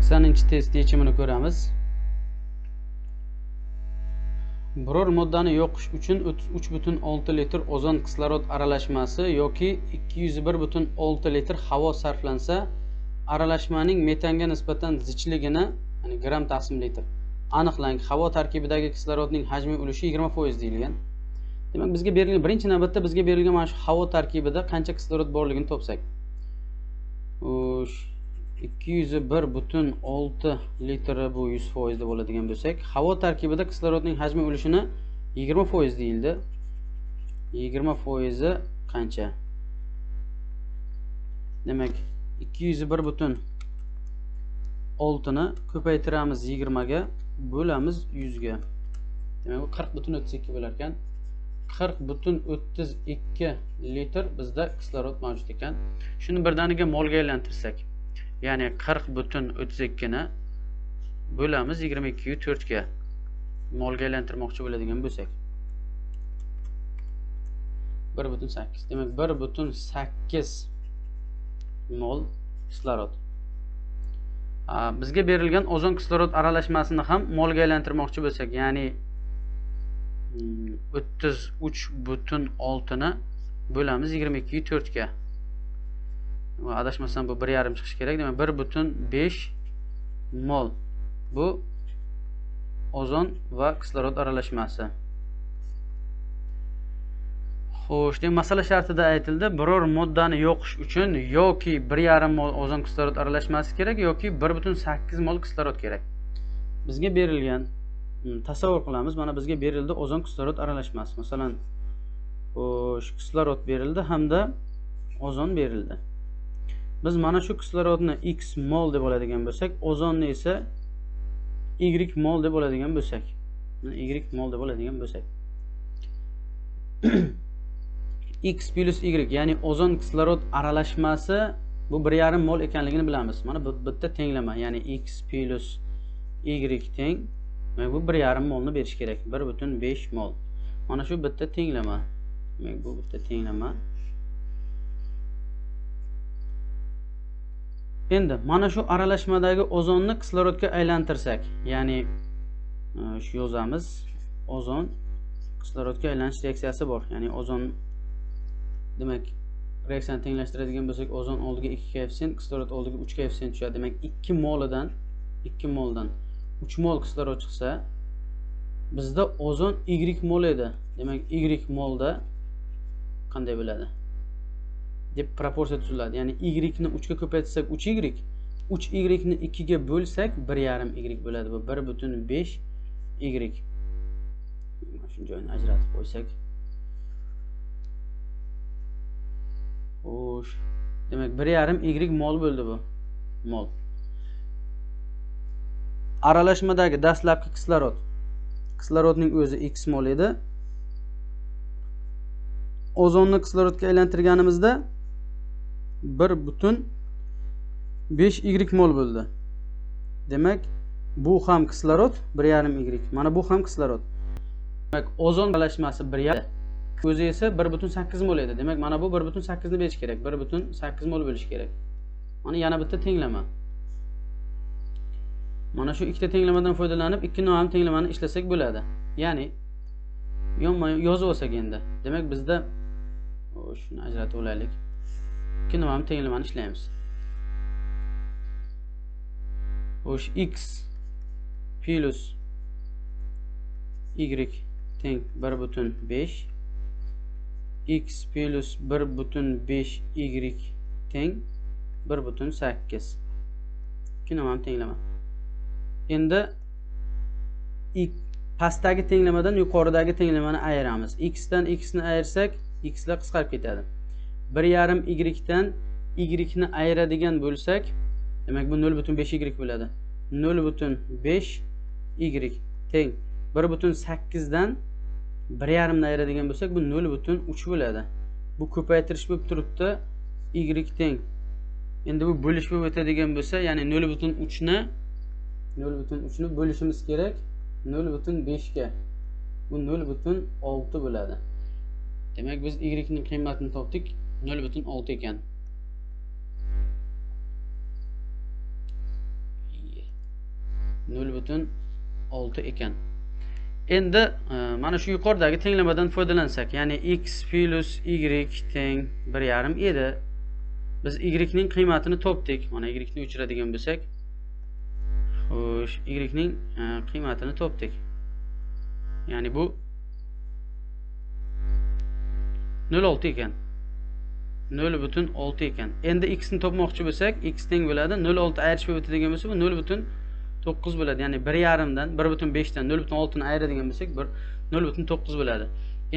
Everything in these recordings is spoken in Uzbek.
saksoninchi test yechimini ko'ramiz. Biror moddani yoqish uchun uch butun olti litr ozon kislorod aralashmasi yoki ikki yuz bir butun olti litr havo sarflansa aralashmaning metanga nisbatan zichligini ya'ni gramm taqsim litr aniqlang havo tarkibidagi kislorodning hajmiy ulushi yigirma foiz deyilgan. Demak bizga berilgan birinchi navbatda bizga berilgan mana shu havo tarkibida qancha kislorod borligini topsak. Ikki yuz bir butun olti litri bu yuz foizda bo'ladigan bo'lsak havo tarkibida kislorodning hajmiy ulushini yigirma foiz deyildi. Yigirma foizi qancha? Demak ikki yuz bir butun oltini ko'paytiramiz yigirmaga bo'lamiz yuzga. Demak bu qirq butun o'ttiz ikki bo'lar ekan. Qirq butun o'ttiz ikki litr bizda kislorod mavjud ekan. Shuni birdaniga molga aylantirsak. Ya'ni qirq butun o'ttiz ikkini bo'lamiz yigirma ikkiyu to'rtga. Molga aylantirmoqchi bo'ladigan bo'lsak. Bir butun sakkiz. Demak bir butun sakkiz mol kislorod. Bizga berilgan ozon kislorod aralashmasini ham molga aylantirmoqchi bo'lsak ya'ni mm, o'ttiz uch butun oltini bo'lamiz yigirma ikkiyu to'rtga. Adashmasam bu bir yarim chiqishi kerak demak bir butun besh mol bu ozon va kislorod aralashmasi. Xo'sh demak masala shartida aytildi. Biror moddani yoqish uchun yoki bir yarim mol ozon kislorod aralashmasi kerak yoki bir butun sakkiz mol kislorod kerak. Bizga berilgan hmm, tasavvur qilamiz. Mana bizga berildi ozon kislorod aralashmasi. Masalan xo'sh kislorod berildi hamda ozon berildi. Biz mana shu kislorodni x mol deb oladigan bo'lsak ozonni esa y mol deb oladigan bo'lsak y mol deb oladigan bo'lsak. X plus y ya'ni ozon kislorod aralashmasi bu bir yarim mol ekanligini bilamiz. Mana bu bitta tenglama ya'ni x plus y teng bu bir yarim molni berish kerak bir butun besh mol. Mana shu bitta tenglama demak bu bitta tenglama. Endi mana shu aralashmadagi ozonni kislorodga aylantirsak ya'ni e, shu yozamiz ozon kislorodga aylanish reaksiyasi bor. Ya'ni ozon demak reaksiyani tenglashtiradigan bo'lsak ozon oldiga ikki koeffitsient kislorod oldiga uch koeffitsient tushadi. Demak ikki molidan ikki moldan uch mol kislorod chiqsa bizda ozon y mol edi. Demak y molda qanday bo'ladi? Deb proporsiya tuziladi. Ya'ni y ni uchga ko'paytirsak uch y uch y ni ikkiga bo'lsak bir yarim y bo'ladi. Bu bir butun besh y. Shu joyini ajratib qo'ysak. Xo'sh. Demak bir yarim y mol bo'ldi bu mol. Aralashmadagi dastlabki kislorod. Kislorodning o'zi x mol edi. Ozonni kislorodga aylantirganimizda bir butun besh y mol bo'ldi. Demak bu ham kislorod bir yarim y mana bu ham kislorod. Demak ozon aralashmasi bir yarim o'zi esa bir butun sakkiz mol edi. Demak mana bu bir butun sakkizni berish kerak bir butun sakkiz mol bo'lishi kerak. Mana yana bitta tenglama. Mana shu ikkita tenglamadan foydalanib ikki nomi tenglamani ishlasak bo'ladi. Ya'ni yonma yozib olsak endi. Demak bizda shuni ajratib olaylik. Ikki nomani tenglamani ishlaymiz. Xo'sh x plus y teng bir butun besh. X plus bir butun besh y teng bir butun sakkiz. Ikki nomani tenglama. Endi pastdagi tenglamadan yuqoridagi tenglamani ayiramiz. X dan x ni ayirsak x lar qisqarib ketadi. Bir yarim y dan y ni ayiradigan bo'lsak demak bu nol butun besh y bo'ladi. Nol butun besh y teng. Bir butun sakkizdan bir yarimni ayiradigan bo'lsak bu nol butun uch bo'ladi. Bu ko'paytirish bo'lib turibdi y teng. Endi bu bo'lish bo'lib o'tadigan bo'lsa ya'ni nol butun uchni nol butun uchni bo'lishimiz kerak nol butun beshga. Bu nol butun olti bo'ladi. Demak biz y ning qiymatini topdik. Nol butun olti ekan. Nol butun olti ekan. Endi e, mana shu yuqoridagi tenglamadan foydalansak ya'ni x plus y teng bir yarim edi. Biz y ning qiymatini topdik. Mana y ni o'chiradigan bo'lsak xo'sh y ning e, qiymatini topdik. Ya'ni bu nol olti ekan. Nol butun olti ekan. Endi x ni topmoqchi bo'lsak x teng bo'ladi. Nol olti ayirishib o'tadigan bo'lsa bu nol butun to'qqiz bo'ladi. Ya'ni bir yarimdan bir butun beshdan nol butun oltini ayiradigan bo'lsak bir nol butun to'qqiz bo'ladi.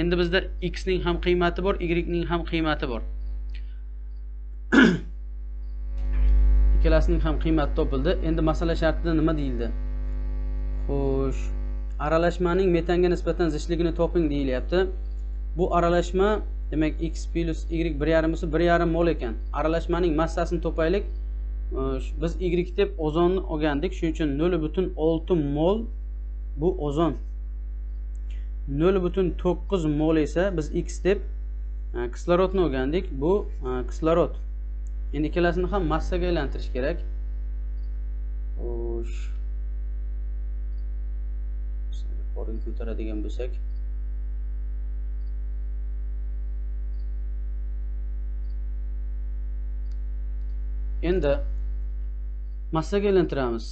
Endi bizda x ning ham qiymati bor y ning ham qiymati bor. Ikkalasining ham qiymati topildi. Endi masala shartida nima deyildi? Xo'sh aralashmaning metanga nisbatan zichligini toping deyilyapti. Bu aralashma demak x plyus y bir yarim bo'lsa bir yarim mol ekan. Aralashmaning massasini topaylik. Biz y deb ozonni olgandik. Shuning uchun nol butun olti mol bu ozon. Nol butun to'qqiz mol esa biz x deb e, kislorodni olgandik. Bu e, kislorod. Endi ikkalasini ham massaga aylantirish kerak. Xo'sh. Yuqoriga ko'taradigan bo'lsak. Endi massaga aylantiramiz.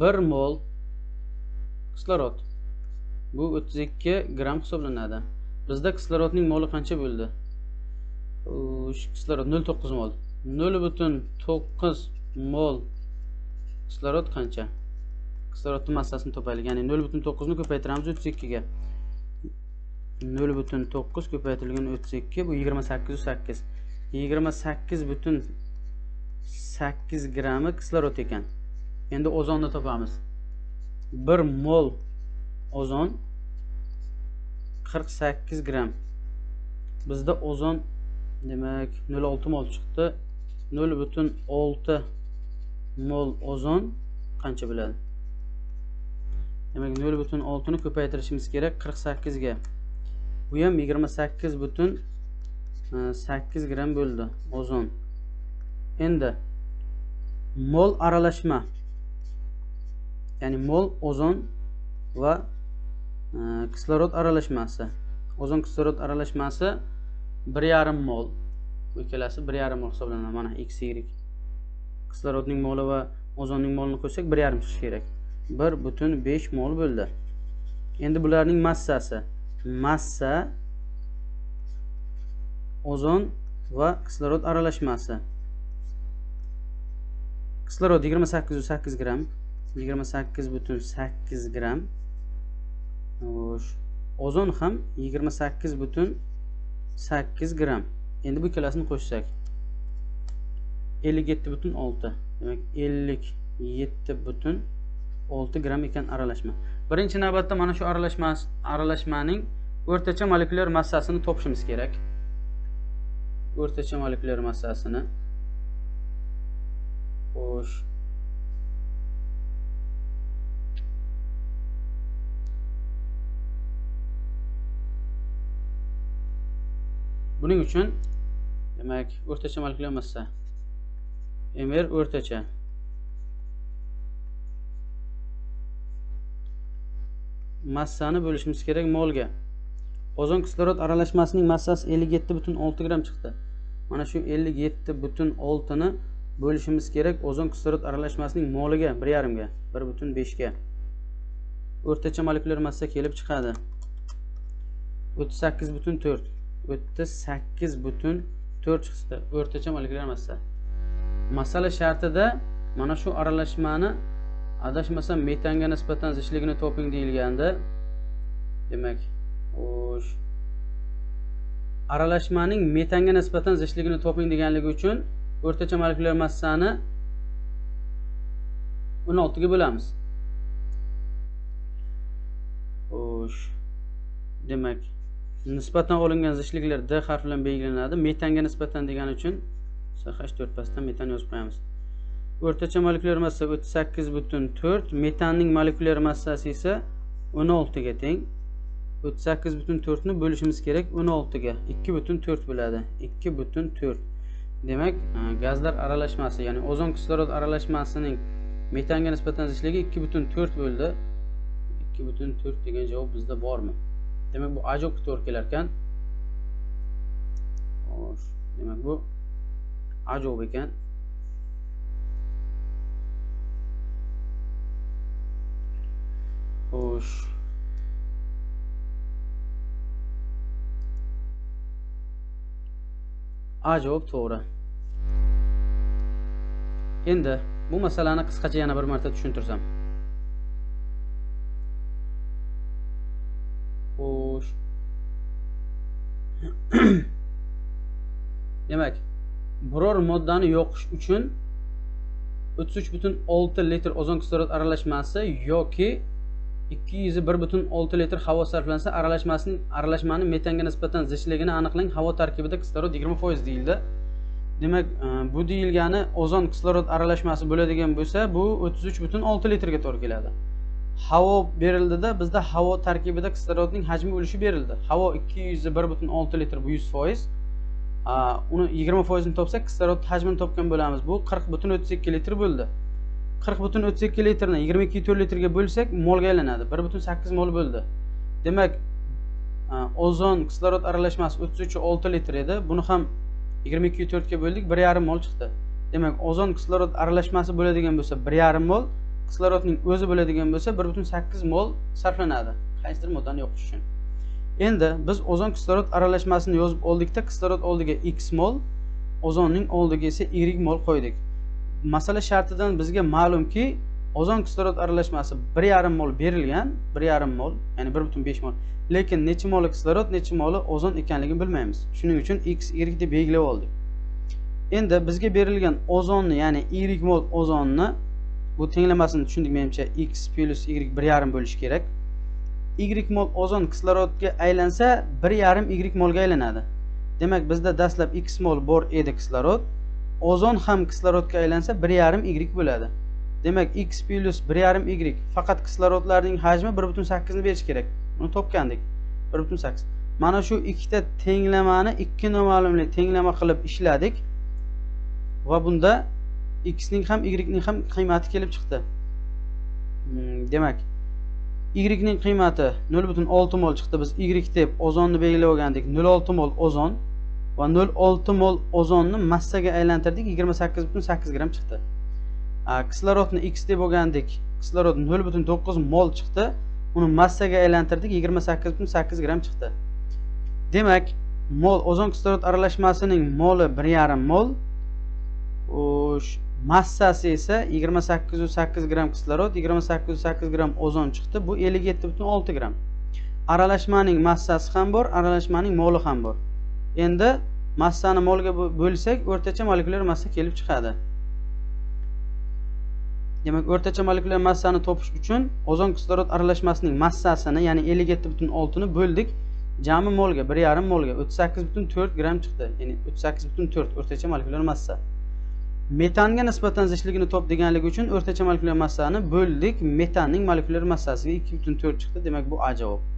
Bir mol kislorod. Bu o'ttiz ikki gramm hisoblanadi. Bizda kislorodning moli qancha bo'ldi? Kislorod nol to'qqiz mol. Nol butun to'qqiz mol kislorod qancha? Kislorodni massasini topaylik. Ya'ni nol butun to'qqizni ko'paytiramiz o'ttiz ikkiga. Nol butun to'qqiz ko'paytirilgan o'ttiz ikki bu yigirma sakkiz sakkiz. Yigirma sakkiz butun sakkiz grammi kislorod ekan. Endi ozonni topamiz. Bir mol ozon qirq sakkiz gramm bizda ozon demak nol olti mol chiqdi. Nol butun olti mol ozon qancha bo'ladi demak nol butun oltini ko'paytirishimiz kerak qirq sakkizga bu ham yigirma sakkiz butun e, sakkiz gramm bo'ldi ozon. Endi mol aralashma ya'ni mol ozon va e, kislorod aralashmasi. Ozon kislorod aralashmasi bir yarim mol. Bu ikkalasi bir yarim mol hisoblanadi. Mana x y kislorodning moli va ozonning molini qo'ysak bir yarim chiqishi kerak. Bir butun besh mol bo'ldi. Endi bularning massasi. Massa ozon va kislorod aralashmasi. Kislorod yigirma sakkiz sakkiz gramm yigirma sakkiz butun sakkiz gramm xo'sh. Ozon ham yigirma sakkiz butun sakkiz gramm endi bu ikkalasini qo'shsak. ellik yetti butun olti. Demak ellik yetti butun olti gramm ekan aralashma. Birinchi navbatda mana shu aralashma aralashmaning o'rtacha molekulyar massasini topishimiz kerak. O'rtacha molekulyar massasini xo'sh buning uchun demak o'rtacha molekulyar massa mr o'rtacha. Massani bo'lishimiz kerak molga. Ozon kislorod aralashmasining massasi ellik yetti butun olti gramm chiqdi. Mana shu 57.6 ni bo'lishimiz kerak ozon kislorod aralashmasining moliga bir yarimga bir butun beshga. O'rtacha molekulyar massa kelib chiqadi. O'ttiz sakkiz butun to'rt o'ttiz sakkiz butun to'rt chiqdi o'rtacha molekulyar massa. Masala shartida mana shu aralashmani adashmasam metanga nisbatan zichligini toping deyilganda demak xo'sh aralashmaning metanga nisbatan zichligini toping deganligi uchun o'rtacha molekulyar massani 16 ga bo'lamiz. Xo'sh. Demak nisbatan olingan zichliklar d harfi bilan belgilanadi. Metanga nisbatan degani uchun ch 4 pastdan metan yozib qo'yamiz. O'rtacha molekulyar massa 38 butun to'rt metanning molekulyar massasi esa 16 ga teng. 38 butun 4 ni bo'lishimiz kerak 16 ga 2 butun to'rt bo'ladi. Ikki butun to'rt. Demak e, gazlar aralashmasi ya'ni ozon kislorod aralashmasining metanga nisbatan zichligi 2.4 bo'ldi 2.4 degan javob bizda bormi demak bu a javobga to'g'ri kelar ekan xo'sh demak bu a javob ekan xo'sh a javob to'g'ri. Endi bu masalani qisqacha yana bir marta tushuntirsam. Xo'sh. Demak biror moddani yoqish uchun o'ttiz uch butun olti litr ozon kislorod aralashmasi yoki ikki yuz bir butun olti litr havo sarflansa aralashmasining aralashmani metanga nisbatan zichligini aniqlang. Havo tarkibida kislorod yigirma foiz deyildi. Demak e, bu deyilgani ozon kislorod aralashmasi bo'ladigan bo'lsa bu o'ttiz uch butun olti litrga to'g'ri keladi. Havo berildida bizda havo tarkibida kislorodning hajmi ulushi berildi. Havo ikki yuz bir butun olti litr bu yuz foiz. Uni yigirma foizini topsak kislorod hajmini topgan bo'lamiz. Bu qirq butun o'ttiz ikki litr bo'ldi. Qirq butun o'ttiz ikki litrni yigirma ikki to'rt litrga bo'lsak molga aylanadi. Bir butun sakkiz mol bo'ldi. Demak ozon kislorod aralashmasi o'ttiz uch olti litr edi. Buni ham yigirma ikki to'rtga bo'ldik bir yarim mol chiqdi. Demak ozon kislorod aralashmasi bo'ladigan bo'lsa bir yarim mol kislorodning o'zi bo'ladigan bo'lsa bir butun sakkiz mol sarflanadi. Qaysidir moddani yoqish uchun. Endi biz ozon kislorod aralashmasini yozib oldikda kislorod oldiga x mol ozonning oldiga esa y mol qo'ydik. Masala shartidan bizga ma'lumki ozon kislorod aralashmasi bir yarim mol berilgan bir yarim mol ya'ni bir butun besh mol. Lekin necha moli kislorod necha moli ozon ekanligini bilmaymiz. Shuning uchun x y deb belgilab oldik. Endi bizga berilgan ozonni ya'ni y mol ozonni bu tenglamasini tushundik menimcha x plyus y bir yarim bo'lishi kerak. Y mol ozon kislorodga aylansa bir yarim y molga aylanadi. Demak bizda dastlab x mol bor edi kislorod. Ozon ham kislorodga aylansa bir yarim y bo'ladi. Demak x plyus bir yarim y faqat kislorodlarning hajmi bir butun sakkizni berishi kerak. Uni topgandik. Bir butun sakkiz. Mana shu ikkita tenglamani ikki noma'lumli tenglama qilib ishladik. Va bunda x ning ham y ning ham qiymati kelib chiqdi. Hmm, demak y ning qiymati nol butun olti mol chiqdi. Biz y deb ozonni belgilab olgandik nol olti mol ozon. Va nol olti mol ozonni massaga aylantirdik. Yigirma sakkiz butun sakkiz gramm chiqdi. Kislorodni x deb olgandik kislorod nol butun to'qqiz mol chiqdi. Uni massaga aylantirdik. Yigirma sakkiz butun sakkiz gramm chiqdi. Demak mol ozon kislorod aralashmasining moli bir yarim mol. Massasi esa yigirma sakkiz sakkiz gramm kislorod yigirma sakkiz sakkiz gramm ozon chiqdi. Bu ellik yetti butun olti gramm aralashmaning massasi ham bor aralashmaning moli ham bor. Endi massani molga bo'lsak o'rtacha molekulyar massa kelib chiqadi. Demak o'rtacha molekulyar massani topish uchun ozon kislorod aralashmasining massasini ya'ni ellik yetti butun oltini bo'ldik. Jami molga bir yarim molga o'ttiz sakkiz butun to'rt gramm chiqdi ya'ni o'ttiz sakkiz butun to'rt o'rtacha molekulyar massa. Metanga nisbatan zichligini top deganligi uchun o'rtacha molekulyar massani bo'ldik. Metanning molekulyar massasiga ikki butun to'rt chiqdi. Demak bu a javob.